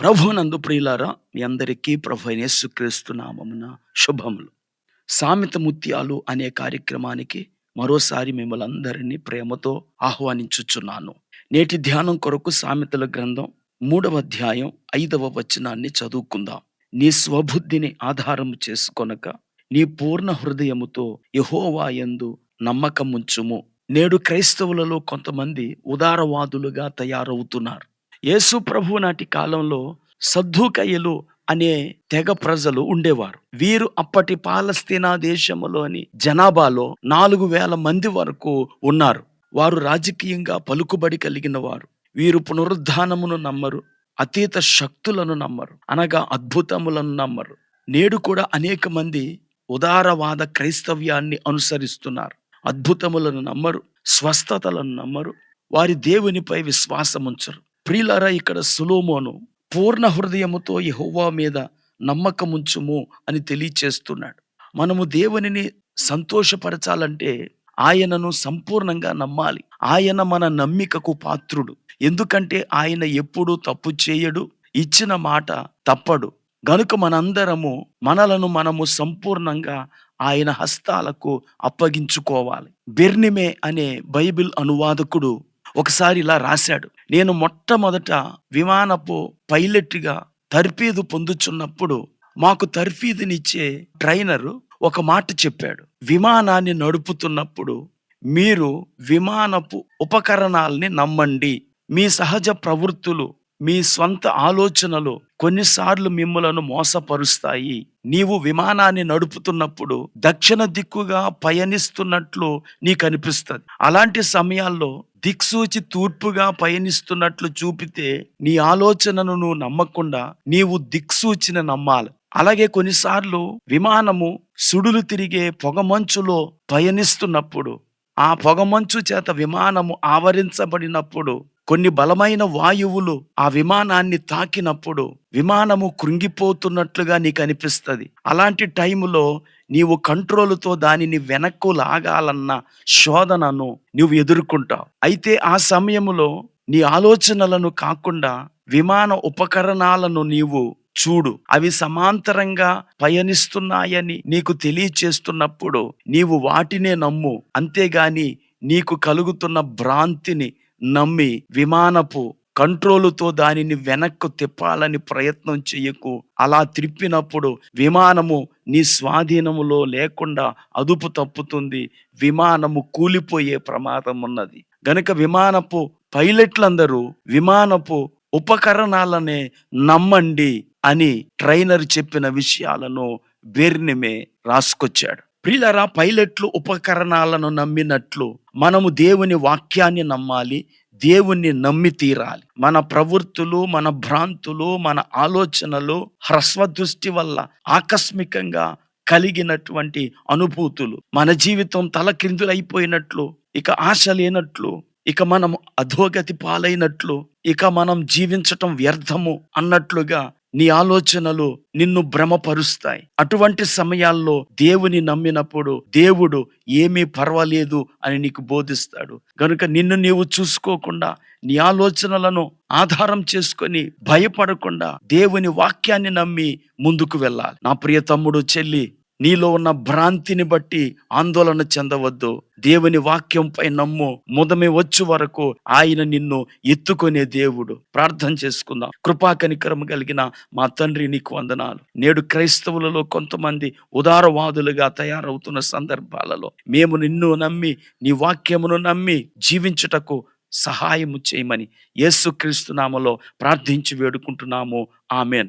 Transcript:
ప్రభునందు ప్రియులారా మీ అందరికీ ప్రభు యేసుక్రీస్తు నామమున శుభములు. సామెత ముత్యాలు అనే కార్యక్రమానికి మరోసారి మిమ్మల్ని అందరినీ ప్రేమతో ఆహ్వానించుచున్నాను. నేటి ధ్యానం కొరకు సామెతల గ్రంథం మూడవ అధ్యాయం ఐదవ వచనాన్ని చదువుకుందాం. నీ స్వబుద్ధిని ఆధారము చేసుకొనక నీ పూర్ణ హృదయముతో యహోవా యందు నమ్మకముంచుము. నేడు క్రైస్తవులలో కొంతమంది ఉదారవాదులుగా తయారవుతున్నారు. యేసు ప్రభు నాటి కాలంలో సద్దుకయ్యలు అనే తెగ ప్రజలు ఉండేవారు. వీరు అప్పటి పాలస్తీనా దేశములోని జనాభాలో నాలుగు వేల మంది వరకు ఉన్నారు. వారు రాజకీయంగా పలుకుబడి కలిగిన వారు. వీరు పునరుద్ధానమును నమ్మరు అతీత శక్తులను నమ్మరు అనగా అద్భుతములను నమ్మరు. నేడు కూడా అనేక మంది ఉదారవాద క్రైస్తవ్యాన్ని అనుసరిస్తున్నారు. అద్భుతములను నమ్మరు స్వస్థతలను నమ్మరు వారి దేవునిపై విశ్వాసం ఉంచరు ప్రియులారా ఇక్కడ సులోమోను పూర్ణ హృదయముతో యహోవా మీద నమ్మకముంచుము అని తెలియచేస్తున్నాడు. మనము దేవునిని సంతోషపరచాలంటే ఆయనను సంపూర్ణంగా నమ్మాలి. ఆయన మన నమ్మికకు పాత్రుడు. ఎందుకంటే ఆయన ఎప్పుడూ తప్పు చేయడు ఇచ్చిన మాట తప్పడు. గనుక మనందరము మనలను మనము సంపూర్ణంగా ఆయన హస్తాలకు అప్పగించుకోవాలి. బెర్నిమే అనే బైబిల్ అనువాదకుడు ఒకసారి ఇలా రాశాడు. నేను మొట్టమొదట విమానపు పైలట్గా తర్ఫీదు పొందుచున్నప్పుడు మాకు తర్ఫీదునిచ్చే ట్రైనరు ఒక మాట చెప్పాడు. విమానాన్ని నడుపుతున్నప్పుడు మీరు విమానపు ఉపకరణాల్ని నమ్మండి. మీ సహజ ప్రవృత్తులు మీ స్వంత ఆలోచనలు కొన్నిసార్లు మిమ్మలను మోసపరుస్తాయి. నీవు విమానాన్ని నడుపుతున్నప్పుడు దక్షిణ దిక్కుగా పయనిస్తున్నట్లు నీకు అనిపిస్తుంది అలాంటి సమయాల్లో దిక్సూచి తూర్పుగా పయనిస్తున్నట్లు చూపితే నీ ఆలోచనను నువ్వు నమ్మకుండా నీవు దిక్సూచిని నమ్మాలి. అలాగే కొన్నిసార్లు విమానము సుడులు తిరిగే పొగమంచులో పయనిస్తున్నప్పుడు ఆ పొగమంచు చేత విమానము ఆవరించబడినప్పుడు కొన్ని బలమైన వాయువులు ఆ విమానాన్ని తాకినప్పుడు విమానము కృంగిపోతున్నట్లుగా నీకు అనిపిస్తుంది. అలాంటి టైములో నీవు కంట్రోలుతో దానిని వెనక్కు లాగాలన్న శోధనను నువ్వు ఎదుర్కొంటావు. అయితే ఆ సమయంలో నీ ఆలోచనలను కాకుండా విమాన ఉపకరణాలను నీవు చూడు. అవి సమాంతరంగా పయనిస్తున్నాయని నీకు తెలియచేస్తున్నప్పుడు నీవు వాటినే నమ్ము. అంతేగాని నీకు కలుగుతున్న భ్రాంతిని నమ్మి విమానపు కంట్రోలుతో దానిని వెనక్కు తిప్పాలని ప్రయత్నం చేయకు. అలా త్రిప్పినప్పుడు విమానము నీ స్వాధీనములో లేకుండా అదుపు తప్పుతుంది. విమానము కూలిపోయే ప్రమాదం ఉన్నది. గనుక విమానపు పైలట్లందరూ విమానపు ఉపకరణాలనే నమ్మండి అని ట్రైనర్ చెప్పిన విషయాలను బెర్నిమే రాసుకొచ్చాడు. ప్రిలరా పైలట్లు ఉపకరణాలను నమ్మినట్లు మనము దేవుని వాక్యాన్ని నమ్మాలి దేవుణ్ణి నమ్మి తీరాలి. మన ప్రవృత్తులు మన భ్రాంతులు మన ఆలోచనలు హ్రస్వ దృష్టి వల్ల ఆకస్మికంగా కలిగినటువంటి అనుభూతులు. మన జీవితం తలక్రిందులైపోయినట్లు ఇక ఆశ లేనట్లు ఇక మనం అధోగతి పాలైనట్లు ఇక మనం జీవించటం వ్యర్థము అన్నట్లుగా నీ ఆలోచనలు నిన్ను భ్రమపరుస్తాయి. అటువంటి సమయాల్లో దేవుని నమ్మినప్పుడు దేవుడు ఏమీ పర్వాలేదు అని నీకు బోధిస్తాడు. గనుక నిన్ను నీవు చూసుకోకుండా నీ ఆలోచనలను ఆధారం చేసుకొని భయపడకుండా దేవుని వాక్యాన్ని నమ్మి ముందుకు వెళ్ళాలి. నా ప్రియ తమ్ముడు చెల్లి నీలో ఉన్న భ్రాంతిని బట్టి ఆందోళన చెందవద్దు. దేవుని వాక్యంపై నమ్ము. ముదమి వచ్చు వరకు ఆయన నిన్ను ఎత్తుకునే దేవుడు. ప్రార్థన చేసుకుందాం. కృపా కనికరం కలిగిన మా తండ్రి నీకు వందనాలు. నేడు క్రైస్తవులలో కొంతమంది ఉదారవాదులుగా తయారవుతున్న సందర్భాలలో మేము నిన్ను నమ్మి నీ వాక్యమును నమ్మి జీవించుటకు సహాయము చేయమని యేసుక్రీస్తు నామలో ప్రార్థించి వేడుకుంటున్నాము. ఆమెన్.